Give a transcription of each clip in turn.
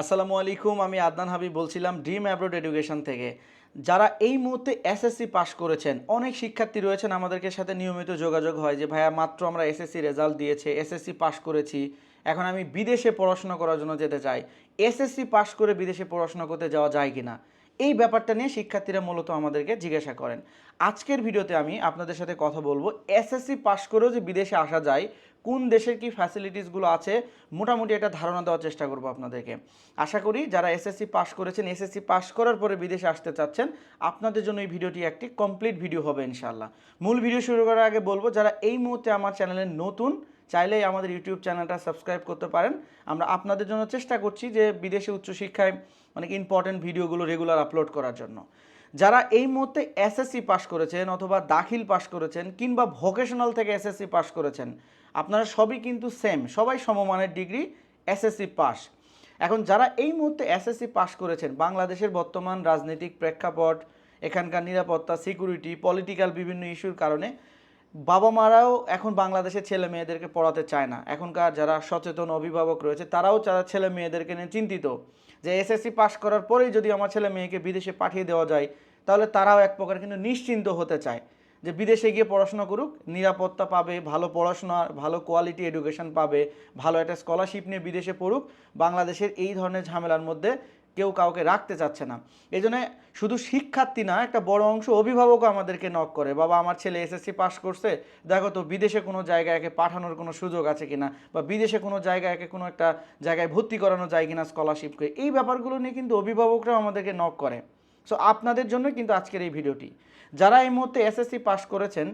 আসসালামু আলাইকুম, আমি আদনান হাবিব বলছিলাম ড্রিম অ্যাব্রোড এডুকেশন থেকে। যারা এই মুহূর্তে এসএসসি পাস করেছেন, অনেক শিক্ষার্থী রয়েছেন আমাদেরকে সাথে নিয়মিত যোগাযোগ হয় যে, ভাইয়া, মাত্র আমরা এসএসসি রেজাল্ট দিয়েছে এসএসসি পাস করেছি। এখন আমি বিদেশে পড়াশোনা করার জন্য যেতে চাই। এসএসসি পাস করে বিদেশে পড়াশোনা করতে যাওয়া যায় কিনা? এই ব্যাপারটা নিয়ে শিক্ষার্থীরা মূলত আমাদেরকে জিজ্ঞাসা করেন। আজকের ভিডিওতে আমি আপনাদের সাথে কথা বলব। এসএসসি পাস করেও যে বিদেশে আসা যায় কোন দেশের কি ফ্যাসিলিটিসগুলো আছে, মোটামুটি একটা ধারণা দেওয়ার চেষ্টা করব আপনাদেরকে। আশা করি যারা এসএসসি পাস করেছেন এসএসসি পাস করার পরে বিদেশে আসতে চাচ্ছেন, আপনাদের জন্য এই ভিডিওটি একটি কমপ্লিট ভিডিও হবে ইনশাল্লাহ মূল ভিডিও শুরু করার আগে বলব, যারা এই মুহূর্তে আমার চ্যানেলে নতুন, চাইলেই আমাদের ইউটিউব চ্যানেলটা সাবস্ক্রাইব করতে পারেন। আমরা আপনাদের জন্য চেষ্টা করছি যে বিদেশে উচ্চশিক্ষায় অনেক ইম্পর্টেন্ট ভিডিওগুলো রেগুলার আপলোড করার জন্য। যারা এই মুহূর্তে এসএসসি পাস করেছেন অথবা দাখিল পাস করেছেন কিংবা ভোকেশনাল থেকে এসএসসি পাস করেছেন আপনারা সবই কিন্তু সেম সবাই সমমানের ডিগ্রি এসএসসি পাস এখন যারা এই মুহূর্তে এসএসসি পাস করেছেন, বাংলাদেশের বর্তমান রাজনৈতিক প্রেক্ষাপট, এখানকার নিরাপত্তা সিকিউরিটি পলিটিক্যাল বিভিন্ন ইস্যুর কারণে বাবা মারাও এখন বাংলাদেশের ছেলে মেয়েদেরকে পড়াতে চায় না। এখনকার যারা সচেতন অভিভাবক রয়েছে, তারাও যারা ছেলে মেয়েদেরকে নিয়ে চিন্তিত যে এসএসসি পাস করার পরেই যদি আমার ছেলে মেয়েকে বিদেশে পাঠিয়ে দেওয়া যায়, তাহলে তারাও এক প্রকার কিন্তু নিশ্চিন্ত হতে চায়। যে বিদেশে গিয়ে পড়াশোনা করুক, নিরাপত্তা পাবে, ভালো পড়াশোনা, ভালো কোয়ালিটি এডুকেশন পাবে, ভালো একটা স্কলারশিপ নিয়ে বিদেশে পড়ুক, বাংলাদেশের এই ধরনের ঝামেলার মধ্যে কেউ কাউকে রাখতে চাচ্ছে না। এই জন্য শুধু শিক্ষার্থী না, একটা বড় অংশ অভিভাবকও আমাদেরকে নক করে। বাবা, আমার ছেলে এসএসসি পাস করছে, দেখো তো বিদেশে কোনো জায়গায় একে পাঠানোর কোনো সুযোগ আছে কিনা, বা বিদেশে কোনো জায়গায় একে কোনো একটা জায়গায় ভর্তি করানো যায় কিনা স্কলারশিপ করে। এই ব্যাপারগুলো নিয়ে কিন্তু অভিভাবকরাও আমাদেরকে নক করে। সো আপনাদের জন্য কিন্তু আজকের এই ভিডিওটি। যারা এই মুহূর্তে এসএসসি পাশ করেছেন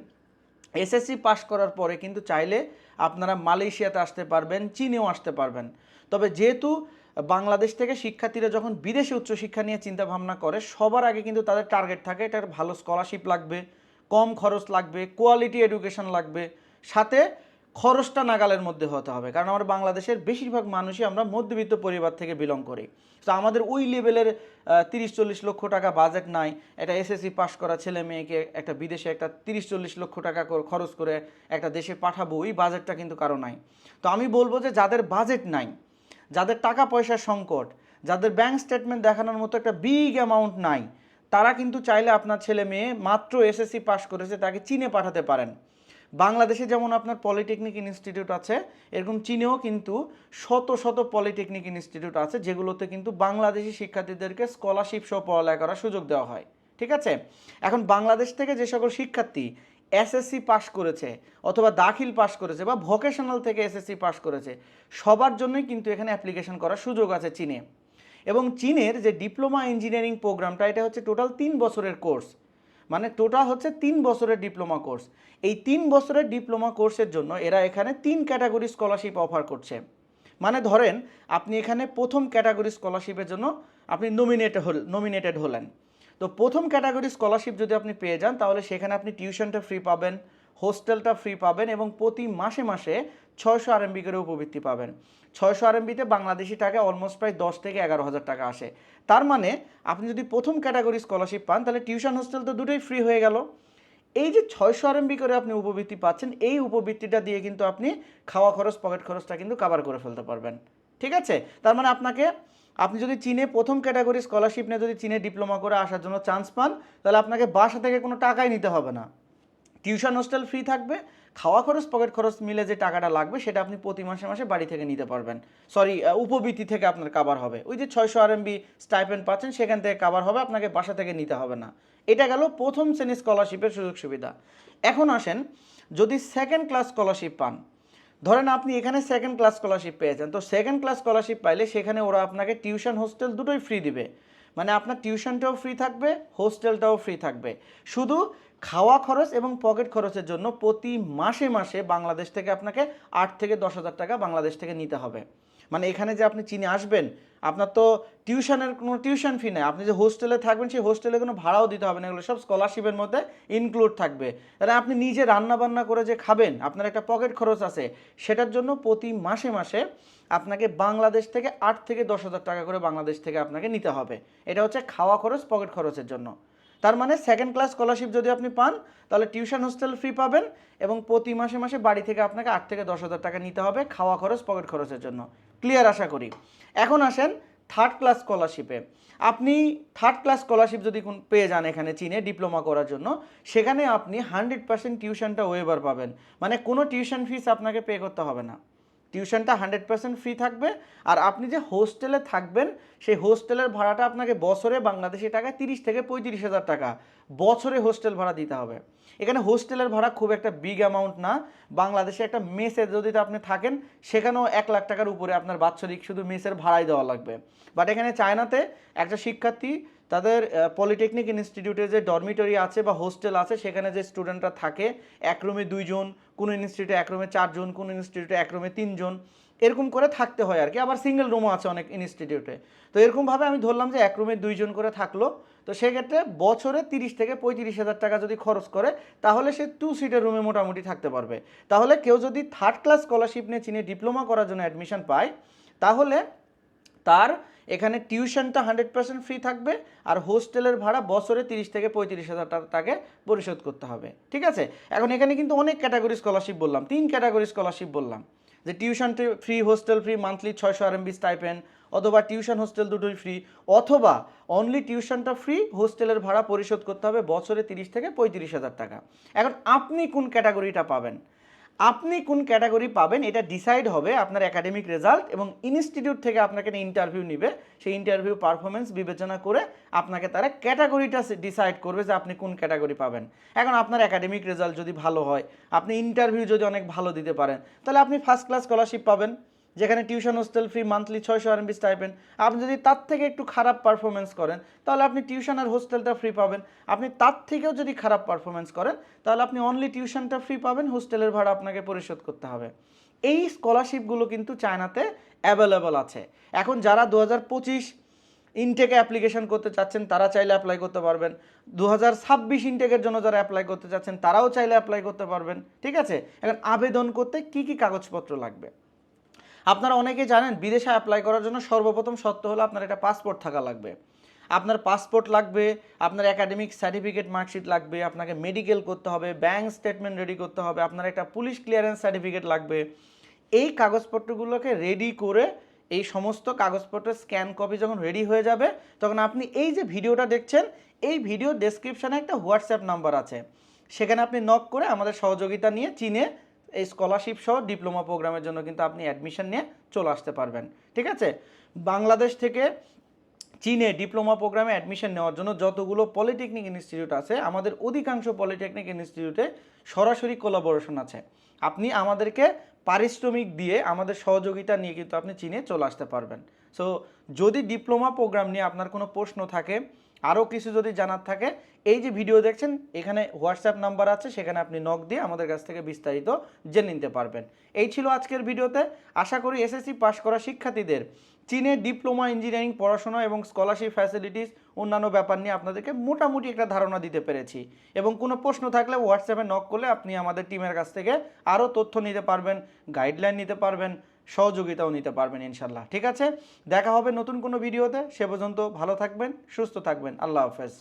এসএসসি পাশ করার পরে কিন্তু চাইলে আপনারা মালয়েশিয়াতে আসতে পারবেন, চীনেও আসতে পারবেন। তবে যেহেতু বাংলাদেশ থেকে শিক্ষার্থীরা যখন বিদেশে উচ্চশিক্ষা নিয়ে চিন্তা ভাবনা করে, সবার আগে কিন্তু তাদের টার্গেট থাকে, এটার ভালো স্কলারশিপ লাগবে, কম খরচ লাগবে কোয়ালিটি এডুকেশন লাগবে। সাথে খরচটা নাগালের মধ্যে হতে হবে। কারণ আমার বাংলাদেশের বেশিরভাগ মানুষই আমরা মধ্যবিত্ত পরিবার থেকে বিলং করি। তো আমাদের ওই লেভেলের তিরিশ চল্লিশ লক্ষ টাকা বাজেট নাই। একটা এসএসসি পাশ করা ছেলে মেয়েকে একটা বিদেশে একটা তিরিশ চল্লিশ লক্ষ টাকা খরচ করে একটা দেশে পাঠাবো, ওই বাজেটটা কিন্তু কারও নাই। তো আমি বলব যে যাদের বাজেট নাই, যাদের টাকা পয়সার সংকট, যাদের ব্যাংক স্টেটমেন্ট দেখানোর মতো একটা বিগ অ্যামাউন্ট নাই, তারা কিন্তু চাইলে আপনার ছেলে মেয়ে মাত্র এসএসসি পাশ করেছে, তাকে চীনে পাঠাতে পারেন। বাংলাদেশে যেমন আপনার পলিটেকনিক ইনস্টিটিউট আছে, এরকম চীনেও কিন্তু শত শত পলিটেকনিক ইনস্টিটিউট আছে, যেগুলোতে কিন্তু বাংলাদেশি শিক্ষার্থীদেরকে স্কলারশিপ সহ পড়ালেখা করার সুযোগ দেওয়া হয়। ঠিক আছে? এখন বাংলাদেশ থেকে যে সকল শিক্ষার্থী এসএসসি পাস করেছে অথবা দাখিল পাস করেছে বা ভোকেশনাল থেকে এসএসসি পাস করেছে, সবার জন্যই কিন্তু এখানে অ্যাপ্লিকেশন করার সুযোগ আছে চীনে। এবং চীনের যে ডিপ্লোমা ইঞ্জিনিয়ারিং প্রোগ্রামটা এটা হচ্ছে টোটাল তিন বছরের কোর্স মানে টোটাল হচ্ছে তিন বছরের ডিপ্লোমা কোর্স এই তিন বছরের ডিপ্লোমা কোর্সের জন্য এরা এখানে তিন ক্যাটাগরি স্কলারশিপ অফার করছে। মানে ধরেন, আপনি এখানে প্রথম ক্যাটাগরি স্কলারশিপের জন্য আপনি নমিনেট হল নমিনেটেড হলেন। তো প্রথম ক্যাটাগরি স্কলারশিপ যদি আপনি পেয়ে যান, তাহলে সেখানে আপনি টিউশনটা ফ্রি পাবেন। হোস্টেলটা ফ্রি পাবেন এবং প্রতি মাসে মাসে ছয়শো আরএমবি করে উপবৃত্তি পাবেন। ছয়শো আরএমবিতে বাংলাদেশি টাকা অলমোস্ট প্রায় দশ থেকে এগারো হাজার টাকা আসে। তার মানে আপনি যদি প্রথম ক্যাটাগরি স্কলারশিপ পান, তাহলে টিউশন হোস্টেল তো দুটোই ফ্রি হয়ে গেল। এই যে ছয়শো আরএমবি করে আপনি উপবৃত্তি পাচ্ছেন, এই উপবৃত্তিটা দিয়ে কিন্তু আপনি খাওয়া খরচ পকেট খরচটা কিন্তু কাভার করে ফেলতে পারবেন। ঠিক আছে? তার মানে আপনাকে, আপনি যদি চীনে প্রথম ক্যাটাগরি স্কলারশিপ নিয়ে যদি চীনে ডিপ্লোমা করে আসার জন্য চান্স পান, তাহলে আপনাকে বাসা থেকে কোনো টাকাই নিতে হবে না। টিউশন হোস্টেল ফ্রি থাকবে, খাওয়া খরচ, পকেট খরচ মিলে যে টাকাটা লাগবে, সেটা আপনি প্রতি মাসে মাসে বাড়ি থেকে নিতে পারবেন। সরি উপবৃত্তি থেকে আপনার কাবার হবে। ওই যে ছয়শো আরএমবি স্টাইপেন্ড পাচ্ছেন, সেখান থেকে কাভার হবে, আপনাকে বাসা থেকে নিতে হবে না। এটা গেল প্রথম শ্রেণি স্কলারশিপের সুযোগ সুবিধা। এখন আসেন, যদি সেকেন্ড ক্লাস স্কলারশিপ পান, ধরেন আপনি এখানে সেকেন্ড ক্লাস স্কলারশিপ পেয়েছেন, তো সেকেন্ড ক্লাস স্কলারশিপ পাইলে সেখানে ওরা আপনাকে টিউশন হোস্টেল দুটোই ফ্রি দিবে। মানে আপনার টিউশনটাও ফ্রি থাকবে, হোস্টেলটাও ফ্রি থাকবে। শুধু খাওয়া খরচ এবং পকেট খরচের জন্য প্রতি মাসে মাসে বাংলাদেশ থেকে আপনাকে আট থেকে দশ হাজার টাকা বাংলাদেশ থেকে নিতে হবে। মানে এখানে যে আপনি চীনে আসবেন, আপনার তো টিউশনের কোনো টিউশন ফি নেই। আপনি যে হোস্টেলে থাকবেন, সেই হোস্টেলে কোনো ভাড়াও দিতে হবে না। এগুলো সব স্কলারশিপের মধ্যে ইনক্লুড থাকবে। তাহলে আপনি নিজে রান্না বান্না করে যে খাবেন, আপনার একটা পকেট খরচ আছে, সেটার জন্য প্রতি মাসে মাসে আপনাকে বাংলাদেশ থেকে আট থেকে দশ হাজার টাকা করে বাংলাদেশ থেকে আপনাকে নিতে হবে। এটা হচ্ছে খাওয়া খরচ, পকেট খরচের জন্য। তার মানে সেকেন্ড ক্লাস স্কলারশিপ যদি আপনি পান, তাহলে টিউশন হোস্টেল ফ্রি পাবেন এবং প্রতি মাসে মাসে বাড়ি থেকে আপনাকে আট থেকে দশ হাজার টাকা নিতে হবে খাওয়া খরচ পকেট খরচের জন্য। ক্লিয়ার আশা করি। এখন আসেন থার্ড ক্লাস স্কলারশিপে আপনি থার্ড ক্লাস স্কলারশিপ যদি কোন পেয়ে যান এখানে চীনে ডিপ্লোমা করার জন্য, সেখানে আপনি হান্ড্রেড পার্সেন্ট টিউশনটা ওয়েবার পাবেন। মানে কোনো টিউশন ফিস আপনাকে পে করতে হবে না। টিউশনটা হান্ড্রেড পার্সেন্ট ফ্রি থাকবে। আর আপনি যে হোস্টেলে থাকবেন, সেই হোস্টেলের ভাড়াটা আপনাকে বছরে বাংলাদেশি টাকায় তিরিশ থেকে পঁয়ত্রিশ হাজার টাকা বছরে হোস্টেল ভাড়া দিতে হবে। এখানে হোস্টেলের ভাড়া খুব একটা বিগ অ্যামাউন্ট না। বাংলাদেশে একটা মেসে যদি আপনি থাকেন, সেখানেও এক লাখ টাকার উপরে আপনার বাৎসরিক শুধু মেসের ভাড়াই দেওয়া লাগবে। বাট এখানে চায়নাতে একটা শিক্ষার্থী তাদের পলিটেকনিক ইনস্টিটিউটে যে ডরমিটরি আছে বা হোস্টেল আছে, সেখানে যে স্টুডেন্টরা থাকে, এক রুমে দুইজন কোনো ইনস্টিটিউটে এক রুমে চারজন কোনো ইনস্টিটিউটে এক রুমে তিনজন এরকম করে থাকতে হয় আর কি আবার সিঙ্গেল রুমও আছে অনেক ইনস্টিটিউটে তো এরকমভাবে আমি ধরলাম যে এক রুমে দুইজন করে থাকল। তো সেক্ষেত্রে বছরে তিরিশ থেকে পঁয়ত্রিশ হাজার টাকা যদি খরচ করে, তাহলে সে টু সিটের রুমে মোটামুটি থাকতে পারবে। তাহলে কেউ যদি থার্ড ক্লাস স্কলারশিপ নিয়ে চীনে ডিপ্লোমা করার জন্য অ্যাডমিশন পায়, তাহলে তার এখানে টিউশনটা হান্ড্রেড পার্সেন্ট ফ্রি থাকবে আর হোস্টেলের ভাড়া বছরে তিরিশ থেকে পঁয়ত্রিশ হাজার টাকা তাকে পরিশোধ করতে হবে। ঠিক আছে? এখন এখানে কিন্তু অনেক ক্যাটাগরি স্কলারশিপ বললাম, তিন ক্যাটাগরি স্কলারশিপ বললাম। যে tuition free hostel free, monthly ছয়শো আর এমবি স্টাইপেন অথবা টিউশন, হোস্টেল দুটোই ফ্রি, অথবা অনলি টিউশনটা ফ্রি, হোস্টেলের ভাড়া পরিশোধ করতে হবে বছরে তিরিশ থেকে পঁয়ত্রিশ হাজার টাকা। এখন আপনি কোন ক্যাটাগরিটা পাবেন? আপনি কোন ক্যাটাগরি পাবেন এটা ডিসাইড হবে আপনার একাডেমিক রেজাল্ট এবং ইনস্টিটিউট থেকে আপনাকে ইন্টারভিউ নিবে। সেই ইন্টারভিউ পারফরমেন্স বিবেচনা করে আপনাকে তারা ক্যাটাগরিটা ডিসাইড করবে যে আপনি কোন ক্যাটাগরি পাবেন। এখন আপনার একাডেমিক রেজাল্ট যদি ভালো হয়, আপনি ইন্টারভিউ যদি অনেক ভালো দিতে পারেন, তাহলে আপনি ফার্স্ট ক্লাস স্কলারশিপ পাবেন। যেখানে টিউশন হোস্টেল ফ্রি মান্থলি ছয়শো আরএমবি স্টাইপেন আপনি যদি তার থেকে একটু খারাপ পারফরমেন্স করেন, তাহলে আপনি টিউশন আর হোস্টেলটা ফ্রি পাবেন। আপনি তার থেকেও যদি খারাপ পারফরমেন্স করেন, তাহলে আপনি অনলি টিউশনটা ফ্রি পাবেন হোস্টেলের ভাড়া আপনাকে পরিশোধ করতে হবে। এই স্কলারশিপগুলো কিন্তু চায়নাতে অ্যাভেলেবল আছে। এখন যারা দু হাজার পঁচিশ ইনটেকে অ্যাপ্লিকেশন করতে চাচ্ছেন, তারা চাইলে অ্যাপ্লাই করতে পারবেন। দু হাজার ছাব্বিশ ইনটেকের জন্য যারা অ্যাপ্লাই করতে চাচ্ছেন, তারাও চাইলে অ্যাপ্লাই করতে পারবেন। ঠিক আছে? এখন আবেদন করতে কি কি কাগজপত্র লাগবে? আপনারা অনেকে জানেন, বিদেশে অ্যাপ্লাই করার জন্য সর্বপ্রথম শর্ত হলো আপনার একটা পাসপোর্ট থাকা লাগবে। আপনার পাসপোর্ট লাগবে, আপনার একাডেমিক সার্টিফিকেট মার্কশিট লাগবে, আপনাকে মেডিকেল করতে হবে ব্যাংক স্টেটমেন্ট রেডি করতে হবে, আপনার একটা পুলিশ ক্লিয়ারেন্স সার্টিফিকেট লাগবে। এই কাগজপত্রগুলোকে রেডি করে, এই সমস্ত কাগজপত্রের স্ক্যান কপি যখন রেডি হয়ে যাবে, তখন আপনি এই যে ভিডিওটা দেখছেন, এই ভিডিও ডেসক্রিপশানে একটা হোয়াটসঅ্যাপ নাম্বার আছে। সেখানে আপনি নক করে আমাদের সহযোগিতা নিয়ে, চীনে এই স্কলারশিপ সহ ডিপ্লোমা প্রোগ্রামের জন্য কিন্তু আপনি অ্যাডমিশন নিয়ে চলে আসতে পারবেন, ঠিক আছে? বাংলাদেশ থেকে চীনে ডিপ্লোমা প্রোগ্রামে অ্যাডমিশন নেওয়ার জন্য যতগুলো পলিটেকনিক ইনস্টিটিউট আছে, আমাদের অধিকাংশ পলিটেকনিক ইনস্টিটিউটে সরাসরি কোলাবোরেশন আছে। আপনি আমাদেরকে পারিশ্রমিক দিয়ে আমাদের সহযোগিতা নিয়ে কিন্তু আপনি চীনে চলে আসতে পারবেন। সো যদি ডিপ্লোমা প্রোগ্রাম নিয়ে আপনার কোনো প্রশ্ন থাকে, আরও কিছু যদি জানার থাকে, এই যে ভিডিও দেখছেন, এখানে হোয়াটসঅ্যাপ নাম্বার আছে, সেখানে আপনি নক দিয়ে আমাদের কাছ থেকে বিস্তারিত জেনে নিতে পারবেন। এই ছিল আজকের ভিডিওতে। আশা করি এসএসসি পাশ করা শিক্ষার্থীদের চীনে ডিপ্লোমা ইঞ্জিনিয়ারিং পড়াশোনা এবং স্কলারশিপ ফ্যাসিলিটিস অন্যান্য ব্যাপার নিয়ে আপনাদেরকে মোটামুটি একটা ধারণা দিতে পেরেছি। এবং কোনো প্রশ্ন থাকলে হোয়াটসঅ্যাপে নক করলে আপনি আমাদের টিমের কাছ থেকে আরও তথ্য নিতে পারবেন গাইডলাইন নিতে পারবেন সহযোগিতাও নিতে পারবেন ইনশাল্লাহ ঠিক আছে? দেখা হবে নতুন কোনো ভিডিওতে। সে পর্যন্ত ভালো থাকবেন, সুস্থ থাকবেন। আল্লাহ হাফেজ।